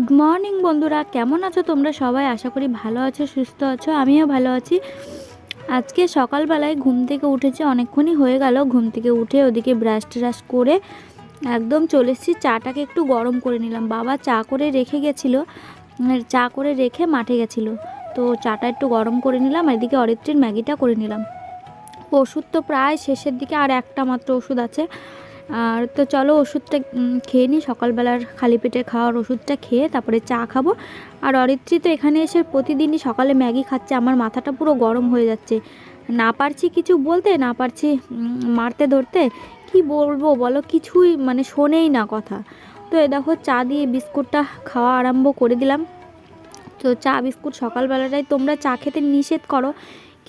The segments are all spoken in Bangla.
গুড মর্নিং বন্ধুরা। কেমন আছো তোমরা সবাই? আশা করি ভালো আছো, সুস্থ আছো, আমিও ভালো আছি। আজকে সকালবেলায় ঘুম থেকে উঠেছে, অনেকক্ষণই হয়ে গেল। ঘুম থেকে উঠে ওদিকে ব্রাশ ট্রাশ করে একদম চলে এসেছি। চাটাকে একটু গরম করে নিলাম। বাবা চা করে রেখে গেছিল মানে চা করে রেখে মাঠে গেছিল। তো চাটা একটু গরম করে নিলাম এদিকে অরিত্রীর ম্যাগিটা করে নিলাম। ওষুধ তো প্রায় শেষের দিকে, আর একটা মাত্র ওষুধ আছে। আর তো চলো ওষুধটা খেয়ে নিই। সকালবেলার খালি পেটে খাওয়ার ওষুধটা খেয়ে তারপরে চা খাব। আর অরিত্রী তো এখানে এসে প্রতিদিনই সকালে ম্যাগি খাচ্ছে। আমার মাথাটা পুরো গরম হয়ে যাচ্ছে। না পারছি কিছু বলতে, না পারছি মারতে ধরতে। কি বলব বলো? কিছুই মানে শোনেই না কথা। তো এ দেখো চা দিয়ে বিস্কুটটা খাওয়া আরম্ভ করে দিলাম। তো চা, বিস্কুট সকালবেলাটাই তোমরা চা খেতে নিষেধ করো।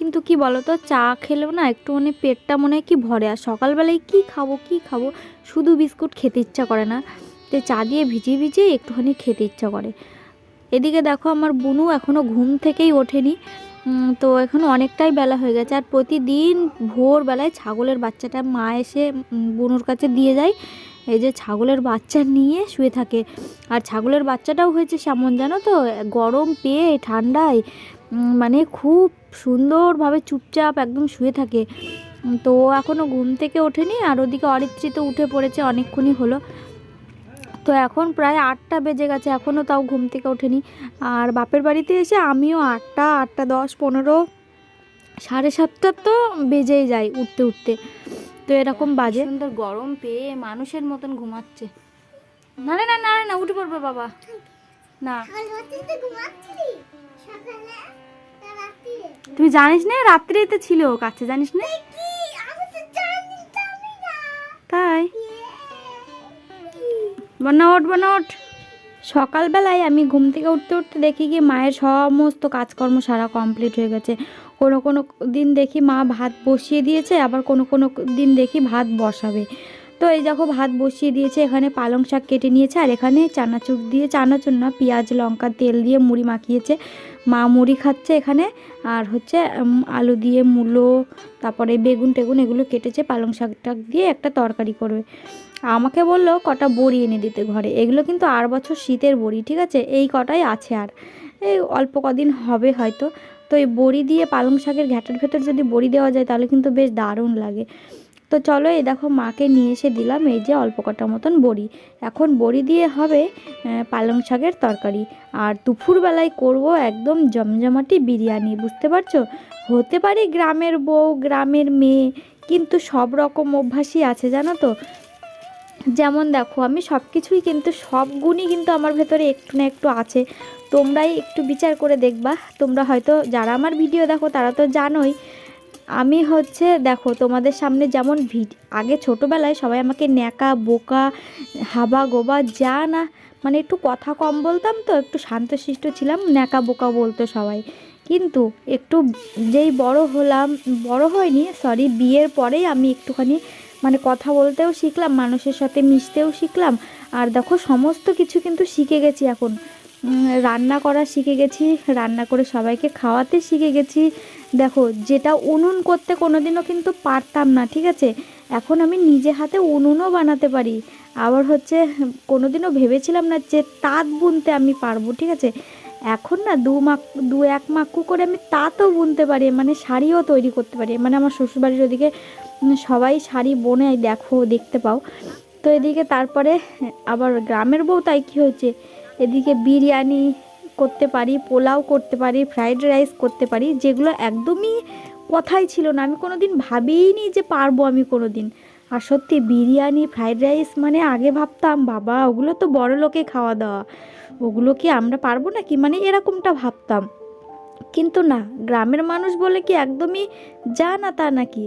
কিন্তু কি বলো তো চা খেলেও না একটু মানে পেটটা মনে হয় কি ভরে আর সকালবেলায় কি খাব কি খাব? শুধু বিস্কুট খেতে ইচ্ছা করে না। তো চা দিয়ে ভিজিয়ে ভিজিয়ে একটুখানি খেতে ইচ্ছা করে। এদিকে দেখো আমার বুনু এখনও ঘুম থেকেই ওঠেনি। তো এখন অনেকটাই বেলা হয়ে গেছে আর প্রতিদিন ভোরবেলায় ছাগলের বাচ্চাটা মা এসে বুনুর কাছে দিয়ে যায়। এই যে ছাগলের বাচ্চা নিয়ে শুয়ে থাকে। আর ছাগলের বাচ্চাটাও হয়েছে, সেমন জানো তো? গরম পেয়ে ঠান্ডায়। মানে খুব সুন্দরভাবে চুপচাপ একদম শুয়ে থাকে। তো এখনও ঘুম থেকে ওঠেনি আর ওদিকে অরিত্রী তো উঠে পড়েছে অনেকক্ষণই হলো। তো এখন প্রায় আটটা বেজে গেছে এখনও তাও ঘুম থেকে ওঠেনি। আর বাপের বাড়িতে এসে আমিও আটটা আটটা দশ পনেরো সাড়ে সাতটা তো বেজেই যায় উঠতে উঠতে। তো এরকম বাজে। সুন্দর গরম পেয়ে মানুষের মতন ঘুমাচ্ছে। না না না না উঠে পড়বে বাবা। না। তুই জানিস না রাত্রেই তো ছিল কাছে জানিস না? তাই? বনা ওঠ বনা ওঠ। সকালবেলায় আমি ঘুম থেকে উঠতে উঠতে দেখি কি মায়ের সমস্ত কাজকর্ম সারা কমপ্লিট হয়ে গেছে। কোনো কোনো দিন দেখি মা ভাত বসিয়ে দিয়েছে আবার কোনো কোনো দিন দেখি ভাত বসাবে। তো এই দেখো ভাত বসিয়ে দিয়েছে, এখানে পালং শাক কেটে নিয়েছে, আর এখানে চানাচুর দিয়ে, চানাচুর না, পেঁয়াজ, লঙ্কা, তেল দিয়ে মুড়ি মাখিয়েছে। মা মুড়ি খাচ্ছে এখানে, আর হচ্ছে আলু দিয়ে মূলো, তারপরে বেগুন টেগুন এগুলো কেটেছে, পালং শাক টাক দিয়ে একটা তরকারি করবে। আমাকে বলল, কটা বড়ি এনে দিতে ঘরে? এগুলো কিন্তু আর বছর শীতের বড়ি, ঠিক আছে? এই কটাই আছে আর। এই অল্প কদিন হবে হয়তো। তো এই বড়ি দিয়ে পালং শাকের ঘ্যাটের ভেতর যদি বড়ি দেওয়া যায়, তাহলে কিন্তু বেশ দারুণ লাগে। তো চলো এই দেখো মাকে নিয়ে এসে দিলাম এই যে অল্প কটা মতন বড়ি। এখন বড়ি দিয়ে হবে পালং শাকের তরকারি। আর দুপুরবেলায় করব একদম জমজমাটি বিরিয়ানি, বুঝতে পারছ? হতে পারে গ্রামের বউ, গ্রামের মেয়ে, কিন্তু সব রকম অভ্যাসই আছে, জানো তো? যেমন দেখো, আমি সব কিছুই কিন্তু, সব গুণই কিন্তু আমার ভেতরে একটু না একটু আছে। তোমরাই একটু বিচার করে দেখবা। তোমরা হয়তো, যারা আমার ভিডিও দেখো, তারা তো জানোই আমি হচ্ছে, দেখো তোমাদের সামনে যেমন ভিড, আগে ছোটোবেলায় সবাই আমাকে ন্যাকা, বোকা, হাবা গোবা যা না মানে একটু কথা কম বলতাম তো, একটু শান্তশিষ্ট ছিলাম, ন্যাকা বোকা বলতো সবাই। কিন্তু একটু যেই বড় হলাম, বড় হয়নি সরি বিয়ের পরেই আমি একটুখানি মানে কথা বলতেও শিখলাম, মানুষের সাথে মিশতেও শিখলাম, আর দেখো সমস্ত কিছু কিন্তু শিখে গেছি এখন। রান্না করা শিখে গেছি, রান্না করে সবাইকে খাওয়াতে শিখে গেছি। দেখো, যেটা উনুন করতে কোনোদিনও কিন্তু পারতাম না, ঠিক আছে? এখন আমি নিজে হাতে উনুনও বানাতে পারি। আবার হচ্ছে, কোনোদিনও ভেবেছিলাম না যে তাঁত বুনতে আমি পারব, ঠিক আছে? এখন না দু মাক, দু এক মাক্কু করে আমি তাঁতও বুনতে পারি মানে শাড়িও তৈরি করতে পারি। মানে আমার শ্বশুরবাড়ির ওদিকে সবাই শাড়ি বোনে দেখো, দেখতে পাও। তো এদিকে তারপরে, আবার গ্রামের বউ তাই কী হয়েছে? এদিকে বিরিয়ানি করতে পারি, পোলাও করতে পারি ফ্রাইড রাইস করতে পারি, যেগুলো একদমই কথাই ছিল না। আমি কোনো দিন ভাবিনি যে পারব আমি কোনো দিন আর সত্যি বিরিয়ানি ফ্রাইড রাইস মানে আগে ভাবতাম, বাবা, ওগুলো তো বড় লোকে খাওয়া দাওয়া। ওগুলো কি আমরা পারব নাকি? মানে এরকমটা ভাবতাম। কিন্তু না, গ্রামের মানুষ বলে কি একদমই যা না তা নাকি?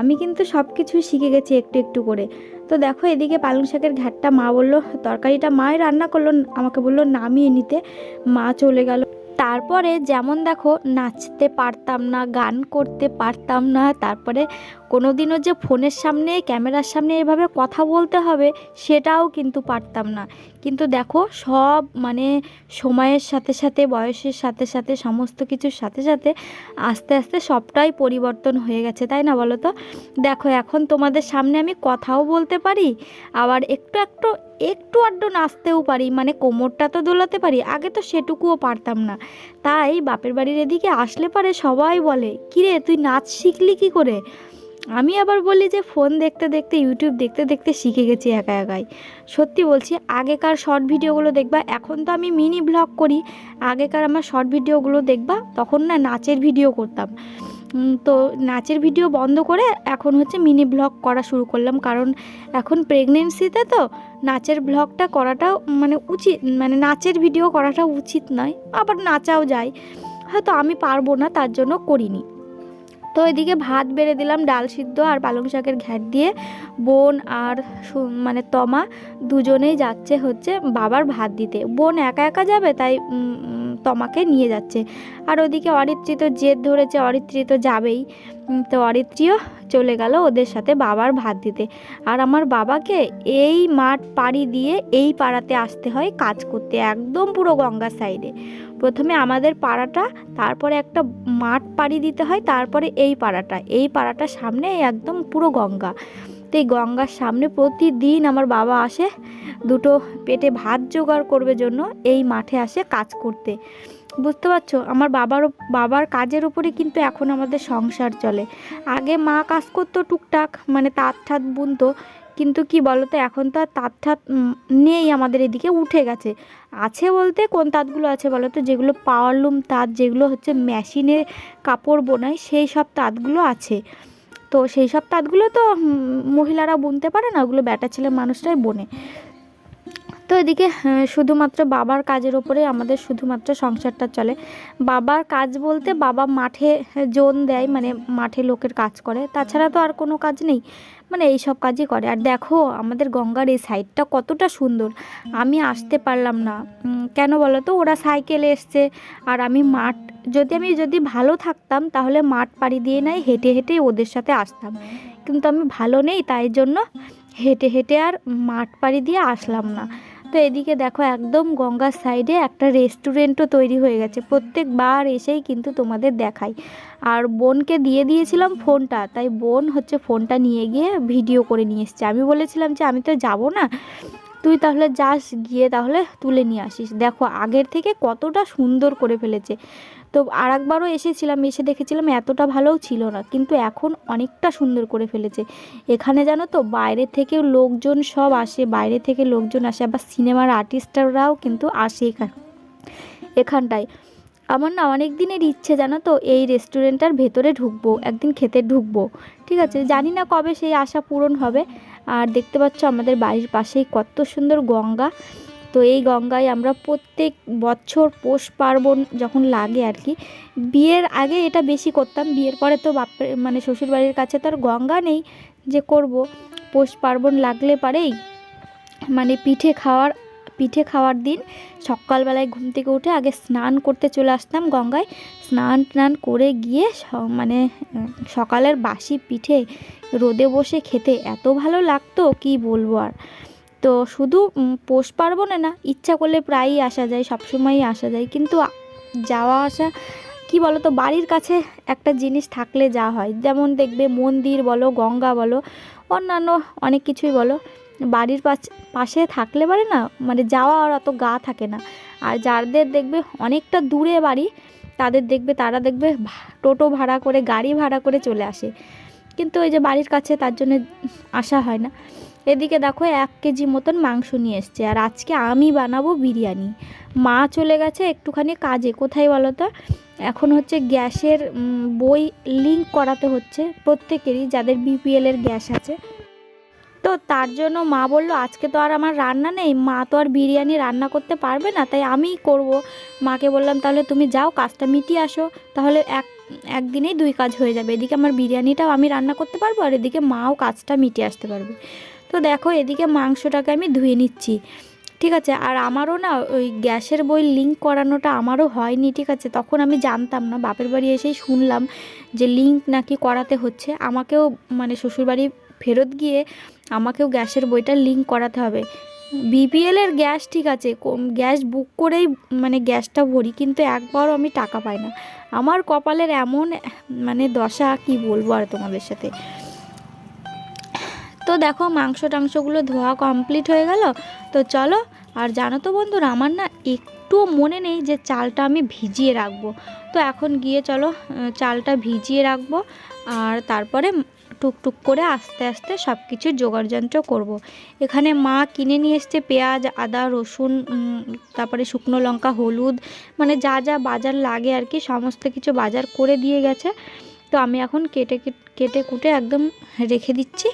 আমি কিন্তু সব কিছুই শিখে গেছি একটু একটু করে। তো দেখো এদিকে পালং শাকের ঘাটটা মা বলল, তরকারিটা মাই রান্না করল, আমাকে বলল নামিয়ে নিতে। মা চলে গেল। তারপরে যেমন দেখো নাচতে পারতাম না, গান করতে পারতাম না, তারপরে কোনো দিনও যে ফোনের সামনে, ক্যামেরার সামনে এভাবে কথা বলতে হবে সেটাও কিন্তু পারতাম না। কিন্তু দেখো, সব মানে সময়ের সাথে সাথে, বয়সের সাথে সাথে, সমস্ত কিছুর সাথে সাথে আস্তে আস্তে সবটাই পরিবর্তন হয়ে গেছে, তাই না বলো তো? দেখো, এখন তোমাদের সামনে আমি কথাও বলতে পারি, আবার একটু একটু একটু আড্ডু নাচতেও পারি মানে কোমরটা তো দোলাতে পারি, আগে তো সেটুকুও পারতাম না। তাই বাপের বাড়ির এদিকে আসলে পারে সবাই বলে, কিরে, তুই নাচ শিখলি কি করে? আমি আবার বলি যে ফোন দেখতে দেখতে, ইউটিউব দেখতে দেখতে শিখে গেছি একা একাই। সত্যি বলছি, আগেকার শর্ট ভিডিওগুলো দেখবা, এখন তো আমি মিনি ব্লগ করি, আগেকার আমার শর্ট ভিডিওগুলো দেখবা, তখন না নাচের ভিডিও করতাম। তো নাচের ভিডিও বন্ধ করে এখন হচ্ছে মিনি ব্লগ করা শুরু করলাম, কারণ এখন প্রেগনেন্সিতে তো নাচের ব্লগটা করাটাও মানে উচিত মানে নাচের ভিডিও করাটা উচিত নয়, আবার নাচাও যায়। হয়তো আমি পারব না, তার জন্য করিনি। তো এদিকে ভাত বেড়ে দিলাম, ডাল সিদ্ধ আর পালং শাকের ঘ্যাট দিয়ে। বোন আর মানে তমা দুজনেই যাচ্ছে হচ্ছে বাবার ভাত দিতে। বোন একা একা যাবে, তাই তমাকে নিয়ে যাচ্ছে। আর ওদিকে অরিত্রী তো জেদ ধরেছে অরিত্রী তো যাবেই তো অরিত্রীও চলে গেল ওদের সাথে বাবার ভাত দিতে। আর আমার বাবাকে এই মাঠ পাড়ি দিয়ে এই পাড়াতে আসতে হয় কাজ করতে, একদম পুরো গঙ্গার সাইডে প্রথমে আমাদের পাড়াটা, তারপরে একটা মাঠ পাড়ি দিতে হয়, তারপরে এই পাড়াটা। এই পাড়াটার সামনে একদম পুরো গঙ্গা। তো এই গঙ্গার সামনে প্রতিদিন আমার বাবা আসে, দুটো পেটে ভাত জোগাড় করবে জন্য এই মাঠে আসে কাজ করতে। বুঝতে পারছ? আমার বাবার বাবার কাজের উপরে কিন্তু এখন আমাদের সংসার চলে। আগে মা কাজ করতো টুকটাক মানে তাঁত ঠাত বুনতো কিন্তু কি বলতো এখন তো আর তাঁত ঠাত নেই আমাদের এদিকে উঠে গেছে। আছে বলতে কোন তাঁতগুলো আছে বলো তো যেগুলো পাওয়ারলুম তাঁত যেগুলো হচ্ছে মেশিনে কাপড় বোনায় সেই সব তাঁতগুলো আছে। তো সেই সব তাঁতগুলো তো মহিলারা বুনতে পারে না ওগুলো ব্যাটা ছেলে মানুষরাই বোনে। তো এদিকে আহ, শুধুমাত্র বাবার কাজের ওপরে আমাদের শুধুমাত্র সংসারটা চলে। বাবার কাজ বলতে বাবা মাঠে জোন দেয় মানে মাঠে লোকের কাজ করে। তাছাড়া তো আর কোনো কাজ নেই। মানে এই সব কাজই করে। আর দেখো, আমাদের গঙ্গার এই সাইডটা কতটা সুন্দর। আমি আসতে পারলাম না। কেন বলো তো ওরা সাইকেলে এসছে। আর আমি মাঠ, যদি আমি যদি ভালো থাকতাম, তাহলে মাঠ পাড়ি দিয়ে নাই, হেঁটে হেঁটে ওদের সাথে আসতাম। কিন্তু আমি ভালো নেই, তাই জন্য হেঁটে হেঁটে আর মাঠ পাড়ি দিয়ে আসলাম না। তো এদিকে দেখো একদম গঙ্গার সাইডে একটা রেস্টুরেন্টও তৈরি হয়ে গেছে। প্রত্যেকবার এসেই কিন্তু তোমাদের দেখাই। আর বোনকে দিয়ে দিয়েছিলাম ফোনটা, তাই বোন হচ্ছে ফোনটা নিয়ে গিয়ে ভিডিও করে নিয়ে এসছে। আমি বলেছিলাম যে আমি তো যাব না। তুই তাহলে যাস, গিয়ে তাহলে তুলে নিয়ে আসিস। দেখো, আগের থেকে কতটা সুন্দর করে ফেলেছে। তো আর একবারও এসেছিলাম, এসে দেখেছিলাম এতটা ভালোও ছিল না, কিন্তু এখন অনেকটা সুন্দর করে ফেলেছে। এখানে জানো তো, বাইরে থেকেও লোকজন সব আসে, বাইরে থেকে লোকজন আসে, আবার সিনেমার আর্টিস্টরাও কিন্তু আসে এখান এখানটায়। আমার না অনেক দিনের ইচ্ছে, জানো তো, এই রেস্টুরেন্টটার ভেতরে ঢুকবো, একদিন খেতে ঢুকবো, ঠিক আছে? জানি না কবে সেই আশা পূরণ হবে। আর দেখতে পাচ্ছ আমাদের বাড়ির পাশেই কত সুন্দর গঙ্গা। তো এই গঙ্গায় আমরা প্রত্যেক বছর পৌষ পার্বণ যখন লাগে আর কি, বিয়ের আগে এটা বেশি করতাম, বিয়ের পরে তো বাপের মানে শ্বশুরবাড়ির কাছে তো আর গঙ্গা নেই যে করব। পৌষ পার্বণ লাগলে পারেই মানে পিঠে খাওয়ার পিঠে খাওয়ার দিন সকালবেলায় ঘুম থেকে উঠে আগে স্নান করতে চলে আসতাম গঙ্গায়। স্নান টান করে গিয়ে মানে সকালের বাসি পিঠে রোদে বসে খেতে এত ভালো লাগতো কি বলব আর। তো শুধু পৌষ পার্বণে না, ইচ্ছা করলে প্রায়ই আসা যায়, সবসময়ই আসা যায়। কিন্তু যাওয়া আসা, কি বলো তো বাড়ির কাছে একটা জিনিস থাকলে যা হয়। যেমন দেখবে মন্দির বলো, গঙ্গা বলো, অন্যান্য অনেক কিছুই বলো। বাড়ির পাশ- থাকলে পারে না মানে যাওয়া আর অত গা থাকে না। আর যাদের দেখবে অনেকটা দূরে বাড়ি, তাদের দেখবে, তারা দেখবে টোটো ভাড়া করে, গাড়ি ভাড়া করে চলে আসে। কিন্তু ওই যে বাড়ির কাছে, তার জন্য আসা হয় না। এদিকে দেখো, এক কেজি মতন মাংস নিয়ে এসছে। আর আজকে আমি বানাবো বিরিয়ানি। মা চলে গেছে একটুখানি কাজে। কোথায় বলো তো? এখন হচ্ছে গ্যাসের বই লিঙ্ক করাতে হচ্ছে প্রত্যেকেরই, যাদের বিপিএল এর গ্যাস আছে। তো তার জন্য মা বলল, আজকে তো আর আমার রান্না নেই, মা তো আর বিরিয়ানি রান্না করতে পারবে না, তাই আমিই করব। মাকে বললাম, তাহলে তুমি যাও, কাজটা মিটিয়ে আসো, তাহলে এক, একদিনেই দুই কাজ হয়ে যাবে, এদিকে আমার বিরিয়ানিটাও আমি রান্না করতে পারব, আর এদিকে মাও কাজটা মিটিয়ে আসতে পারবে। তো দেখো, এদিকে মাংসটাকে আমি ধুয়ে নিচ্ছি, ঠিক আছে? আর আমারও না ওই গ্যাসের বই লিঙ্ক করানোটা আমারও হয়নি, ঠিক আছে? তখন আমি জানতাম না, বাপের বাড়ি এসেই শুনলাম যে লিঙ্ক নাকি করাতে হচ্ছে। আমাকেও মানে শ্বশুরবাড়ি ফেরত গিয়ে আমাকেও গ্যাসের বইটা লিঙ্ক করাতে হবে। বিপিএল এর গ্যাস ঠিক আছে গ্যাস বুক করেই মানে গ্যাসটা ভরি, কিন্তু একবারও আমি টাকা পাই না। আমার কপালের এমন মানে দশা, কি বলব আর তোমাদের সাথে? তো দেখো, মাংস টাংসগুলো ধোয়া কমপ্লিট হয়ে গেল। তো চলো, আর জানো তো বন্ধুরা, আমার না একটুও মনে নেই যে চালটা আমি ভিজিয়ে রাখব। তো এখন গিয়ে চলো চালটা ভিজিয়ে রাখব, আর তারপরে টুকটুক করে আস্তে আস্তে সব কিছু যন্ত্র করব। এখানে মা কিনে নিয়ে এসছে পেঁয়াজ, আদা, রসুন তারপরে শুকনো লঙ্কা, হলুদ মানে যা যা বাজার লাগে আর কি, সমস্ত কিছু বাজার করে দিয়ে গেছে তো আমি এখন কেটে- কেটে কুটে একদম রেখে দিচ্ছি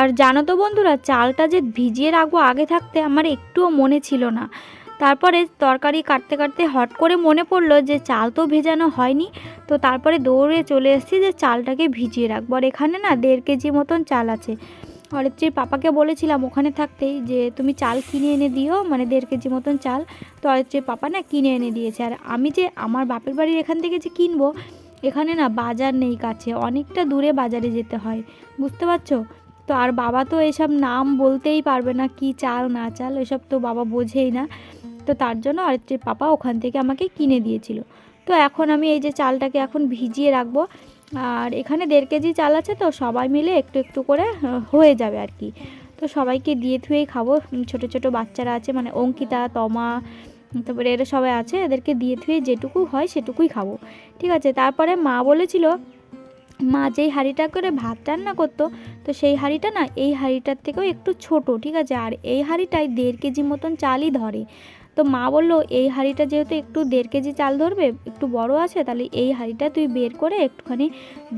আর জানো তো বন্ধুরা, চালটা যে ভিজিয়ে রাখব আগে থাকতে আমার একটুও মনে ছিল না। তারপরে তরকারি কাটতে কাটতে হট করে মনে পড়ল যে চাল তো ভেজানো হয়নি, তো তারপরে দৌড়ে চলে এসেছি যে চালটাকে ভিজিয়ে রাখব। আর এখানে না দেড় কেজি মতন চাল আছে। অরিত্রীর পাপাকে বলেছিলাম ওখানে থাকতেই যে তুমি চাল কিনে এনে দিও মানে দেড় কেজি মতন চাল। তো অরিত্রীর পাপা না কিনে এনে দিয়েছে। আর আমি যে আমার বাপের বাড়ির এখান থেকে যে কিনবো, এখানে না বাজার নেই কাছে, অনেকটা দূরে বাজারে যেতে হয়। বুঝতে পারছ? তো আর বাবা তো এসব নাম বলতেই পারবে না, কি চাল না চাল, এসব তো বাবা বোঝেই না। তো তার জন্য অরিত্রীর পাপা ওখান থেকে আমাকে কিনে দিয়েছিল। তো এখন আমি এই যে চালটাকে এখন ভিজিয়ে রাখব। আর এখানে দেড় কেজি চাল আছে তো, সবাই মিলে একটু একটু করে হয়ে যাবে আর কি। তো সবাইকে দিয়ে থুয়েই খাব। ছোট ছোট বাচ্চারা আছে মানে অঙ্কিতা, তমা, তারপরে এরা সবাই আছে, এদেরকে দিয়ে থুয়ে যেটুকু হয় সেটুকুই খাব। ঠিক আছে, তারপরে মা বলেছিল মা যেই হাঁড়িটা করে ভাত রান্না করতো, তো সেই হাঁড়িটা না এই হাঁড়িটার থেকেও একটু ছোট, ঠিক আছে? আর এই হাঁড়িটায় দেড় কেজি মতন চালই ধরে। তো মা বলল, এই হাঁড়িটা যেহেতু একটু দেড় কেজি চাল ধরবে, একটু বড় আছে, তাহলে এই হাঁড়িটা তুই বের করে একটুখানি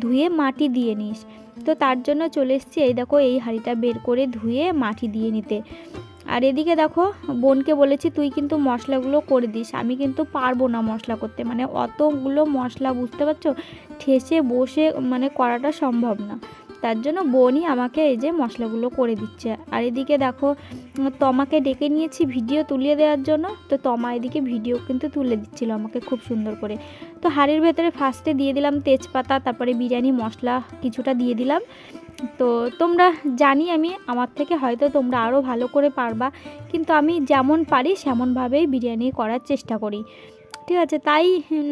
ধুয়ে মাটি দিয়ে নিস। তো তার জন্য চলে এসেছি, এই দেখো এই হাঁড়িটা বের করে ধুয়ে মাটি দিয়ে নিতে। আর এদিকে দেখো, বোনকে বলেছি, তুই কিন্তু মশলাগুলো করে দিস। আমি কিন্তু পারব না মশলা করতে। মানে অতগুলো মশলা, বুঝতে পারছ? ঠেসে, বসে মানে করাটা সম্ভব না। তার জন্য বোনই আমাকে এই যে মশলাগুলো করে দিচ্ছে। আর এদিকে দেখো, তমাকে ডেকে নিয়েছি ভিডিও তুলিয়ে দেওয়ার জন্য। তো তমা এদিকে ভিডিও কিন্তু তুলে দিচ্ছিল আমাকে খুব সুন্দর করে। তো হাঁড়ির ভেতরে ফার্স্টে দিয়ে দিলাম তেজপাতা, তারপরে বিরিয়ানি মশলা কিছুটা দিয়ে দিলাম। তো তোমরা জানি আমি আমার থেকে হয়তো তোমরা আরও ভালো করে পারবা, কিন্তু আমি যেমন পারি সেমনভাবেই বিরিয়ানি করার চেষ্টা করি। ঠিক আছে, তাই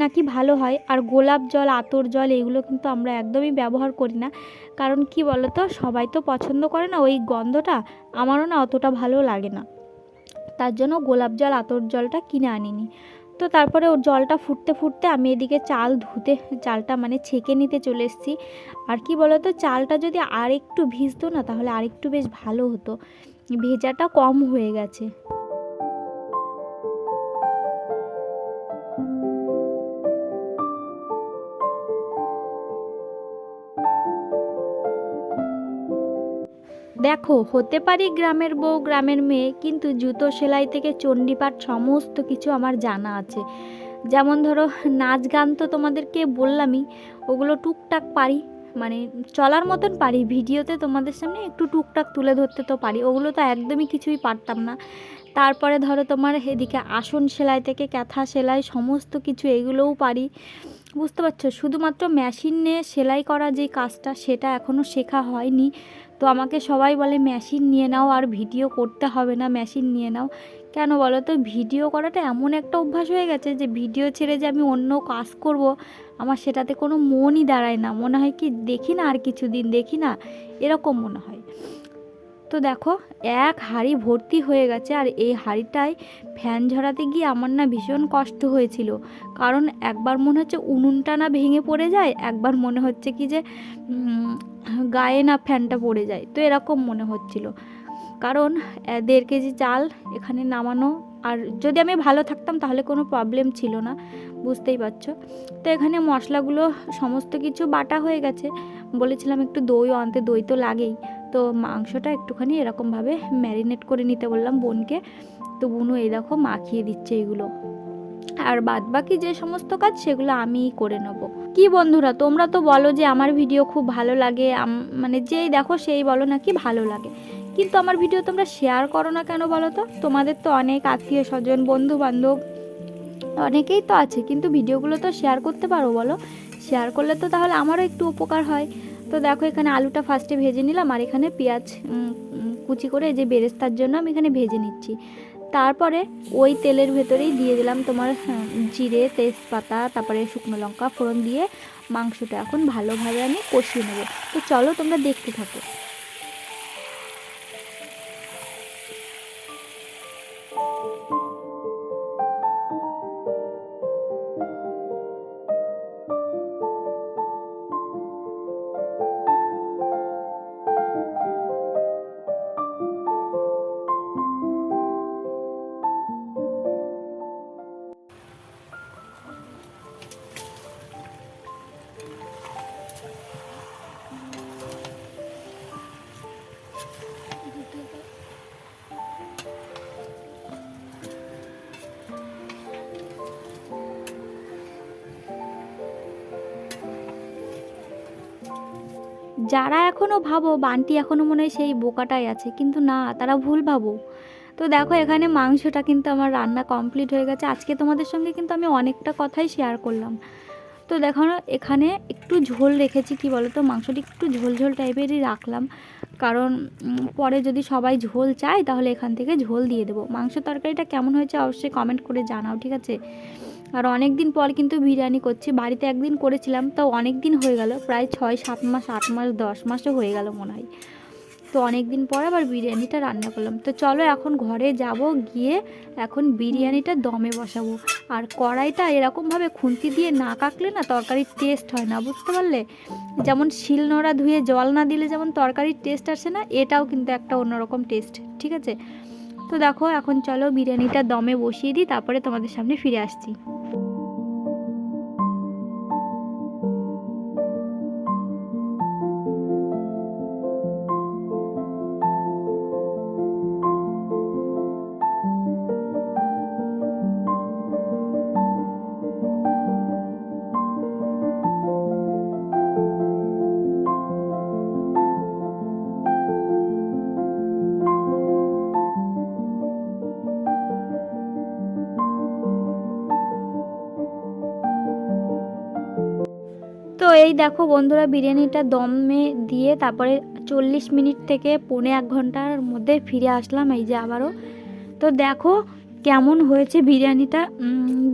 নাকি ভালো হয়? আর গোলাপ জল, আতর জল এগুলো কিন্তু আমরা একদমই ব্যবহার করি না। কারণ কি বলো তো সবাই তো পছন্দ করে না, ওই গন্ধটা আমারও না অতটা ভালো লাগে না। তার জন্য গোলাপ জল, আতর জলটা কিনে আনিনি। তো তারপরে ওর জলটা ফুটতে ফুটতে আমি এদিকে চাল ধুতে, চালটা মানে ছেঁকে নিতে চলে এসেছি। আর কি বলো তো চালটা যদি আর একটু ভিজতো না, তাহলে আরেকটু বেশ ভালো হতো। ভেজাটা কম হয়ে গেছে। দেখো, হতে পারি গ্রামের বউ, গ্রামের মেয়ে, কিন্তু জুতো সেলাই থেকে চণ্ডীপাঠ সমস্ত কিছু আমার জানা আছে। যেমন ধরো, নাচ গান তো তোমাদেরকে বললামই, ওগুলো টুকটাক পারি মানে চলার মতন পারি, ভিডিওতে তোমাদের সামনে একটু টুকটাক তুলে ধরতে তো পারি, ওগুলো তো একদমই কিছুই পারতাম না। তারপরে ধরো তোমার এদিকে আসন সেলাই থেকে ক্যাথা সেলাই সমস্ত কিছু এগুলোও পারি। বুঝতে পারছ? শুধুমাত্র মেশিন সেলাই করা যে কাজটা, সেটা এখনও শেখা হয়নি। তো আমাকে সবাই বলে, মেশিন নিয়ে নাও, আর ভিডিও করতে হবে না, মেশিন নিয়ে নাও। কেন বলো তো, ভিডিও করাটা এমন একটা অভ্যাস হয়ে গেছে যে, ভিডিও ছেড়ে যে আমি অন্য কাজ করব, আমার সেটাতে কোনো মনই দাঁড়ায় না। মনে হয় কি, দেখি না আর কিছু দিন দেখি না। এরকম মনে হয়। তো দেখো, এক হাঁড়ি ভর্তি হয়ে গেছে আর এই হাঁড়িটায় ফ্যান ঝরাতে গিয়ে আমার না ভীষণ কষ্ট হয়েছিল। কারণ একবার মনে হচ্ছে উনুনটা না ভেঙে পড়ে যায়, একবার মনে হচ্ছে কি যে গায়ে না ফ্যানটা পড়ে যায়। তো এরকম মনে হচ্ছিল। কারণ দেড় কেজি চাল এখানে নামানো আর যদি আমি ভালো থাকতাম তাহলে কোনো প্রবলেম ছিল না, বুঝতেই পারছ। তো এখানে মশলাগুলো সমস্ত কিছু বাটা হয়ে গেছে। বলেছিলাম একটু দইও আনতে দই তো লাগেই। তো মাংসটা একটুখানি এরকমভাবে ম্যারিনেট করে নিতে বললাম বোনকে। তো বোনও এই দেখো, মাখিয়ে দিচ্ছে এগুলো। আর বাদ বাকি যে সমস্ত কাজ, সেগুলো আমিই করে নেব। কি বন্ধুরা, তোমরা তো বলো যে আমার ভিডিও খুব ভালো লাগে মানে যেই দেখো সেই বলো নাকি ভালো লাগে। কিন্তু আমার ভিডিও তোমরা শেয়ার করো না কেন বলো তো? তোমাদের তো অনেক আত্মীয় স্বজন বন্ধু বান্ধব অনেকেই তো আছে। কিন্তু ভিডিওগুলো তো শেয়ার করতে পারো বলো? শেয়ার করলে তো তাহলে আমারও একটু উপকার হয়। তো দেখো এখানে আলুটা ফার্স্টে ভেজে নিলাম আর এখানে পেঁয়াজ কুচি করে যে বেরেস্তার জন্য আমি এখানে ভেজে নিচ্ছি। তারপরে ওই তেলের ভেতরেই দিয়ে দিলাম তোমার হ্যাঁ, জিরে তেজপাতা তারপরে শুকনো লঙ্কা ফোড়ন দিয়ে মাংসটা এখন ভালোভাবে আমি কষিয়ে নেব। তো চলো তোমরা দেখতে থাকো। যারা এখনও ভাবো, বান্টি এখনও মনে হয় সেই বোকাটাই আছে, কিন্তু না, তারা ভুল ভাবো তো দেখো, এখানে মাংসটা কিন্তু আমার রান্না কমপ্লিট হয়ে গেছে। আজকে তোমাদের সঙ্গে কিন্তু আমি অনেকটা কথাই শেয়ার করলাম। তো দেখো এখানে একটু ঝোল রেখেছি, কি বলো তো মাংসটি একটু ঝোল ঝোল টাইপেরই রাখলাম। কারণ পরে যদি সবাই ঝোল চায়, তাহলে এখান থেকে ঝোল দিয়ে দেবো। মাংস তরকারিটা কেমন হয়েছে অবশ্যই কমেন্ট করে জানাও, ঠিক আছে? আর অনেক দিন পর কিন্তু বিরিয়ানি করছি। বাড়িতে একদিন করেছিলাম, তাও অনেক দিন হয়ে গেল, প্রায় ছয় সাত মাস, আট মাস, দশ মাসও হয়ে গেল মনে হয়। তো অনেক দিন পর আবার বিরিয়ানিটা রান্না করলাম। তো চলো এখন ঘরে যাব, গিয়ে এখন বিরিয়ানিটা দমে বসাবো। আর কড়াইটা এরকমভাবে খুন্তি দিয়ে না কাকলে না তরকারির টেস্ট হয় না, বুঝতে পারলে? যেমন শিলনোড়া ধুয়ে জল না দিলে যেমন তরকারির টেস্ট আসে না, এটাও কিন্তু একটা অন্যরকম টেস্ট ঠিক আছে? তো দেখো, এখন চলো বিরিয়ানিটা দমে বসিয়ে দিই, তারপরে তোমাদের সামনে ফিরে আসছি। এই দেখো বন্ধুরা, বিরিয়ানিটা দমে দিয়ে তারপরে চল্লিশ মিনিট থেকে পৌনে এক ঘণ্টার মধ্যে ফিরে আসলাম এই যে আবারও। তো দেখো কেমন হয়েছে বিরিয়ানিটা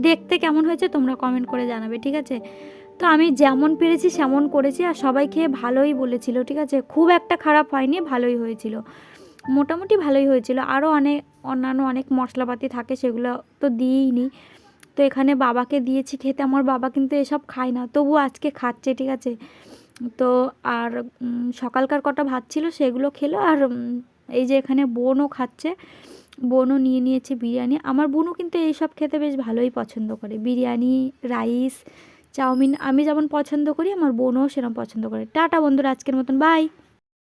দেখতে কেমন হয়েছে তোমরা কমেন্ট করে জানাবে, ঠিক আছে? তো আমি যেমন পেরেছি সেমন করেছি আর সবাই খেয়ে ভালোই বলেছিল, ঠিক আছে? খুব একটা খারাপ হয়নি, ভালোই হয়েছিল। মোটামুটি ভালোই হয়েছিল। আরও অনেক অন্যান্য অনেক মশলাপাতি থাকে সেগুলো তো দিইনি। তো এখানে বাবাকে দিয়েছি খেতে, আমার বাবা কিন্তু এসব খায় না, তবু আজকে খাচ্ছে, ঠিক আছে? তো আর সকালকার কটা ভাত ছিল সেগুলো খেলো, আর এই যে এখানে বোনও খাচ্ছে, বোনও নিয়ে নিয়েছে বিরিয়ানি। আমার বোনও কিন্তু এইসব খেতে বেশ ভালোই পছন্দ করে, বিরিয়ানি, রাইস, চাউমিন, আমি যেমন পছন্দ করি, আমার বোনও সেরকম পছন্দ করে। টাটা বন্ধুরা, আজকের মতন, বাই!